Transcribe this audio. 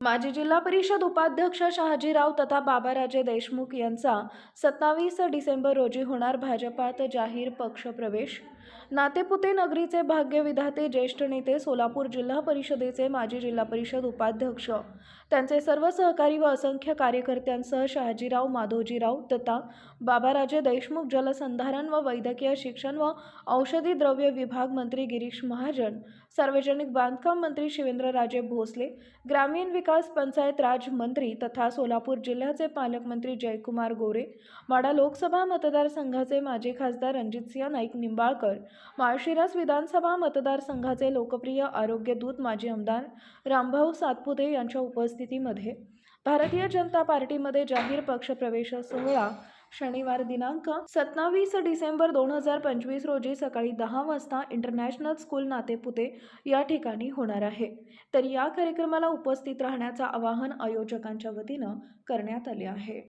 माजी जिल्हा परिषद उपाध्यक्ष शहाजीराव तथा बाबाराजे देशमुख यांचा सत्तावीस डिसेंबर रोजी होणार भाजपात जाहीर पक्षप्रवेश नातेपुते नगरीचे भाग्यविधाते ज्येष्ठ नेते सोलापूर जिल्हा परिषदेचे माजी जिल्हा परिषद उपाध्यक्ष. त्यांचे सर्व सहकारी व असंख्य कार्यकर्त्यांसह शहाजीराव माधोजीराव तथा बाबाराजे देशमुख जलसंधारण व वैद्यकीय शिक्षण व औषधी द्रव्य विभाग मंत्री गिरीश महाजन सार्वजनिक बांधकाम मंत्री शिवेंद्रराजे भोसले ग्रामीण विकास पंचायत राज मंत्री तथा सोलापूर जिल्ह्याचे पालकमंत्री जयकुमार गोरे माडा लोकसभा मतदारसंघाचे माजी खासदार रणजितसिंह नाईक निंबाळकर माळशिरस विधानसभा मतदारसंघाचे लोकप्रिय आरोग्यदूत माजी आमदार रामभाऊ सातपुते यांच्या उपस्थितीमध्ये भारतीय जनता पार्टीमध्ये जाहीर पक्षप्रवेश सोहळा शनिवार दिनांक सत्तावीस डिसेंबर दोन हजार पंचवीस रोजी सकाळी दहा वाजता इंटरनॅशनल स्कूल नातेपुते या ठिकाणी होणार आहे. तर या कार्यक्रमाला उपस्थित राहण्याचं आवाहन आयोजकांच्या वतीनं करण्यात आले आहे.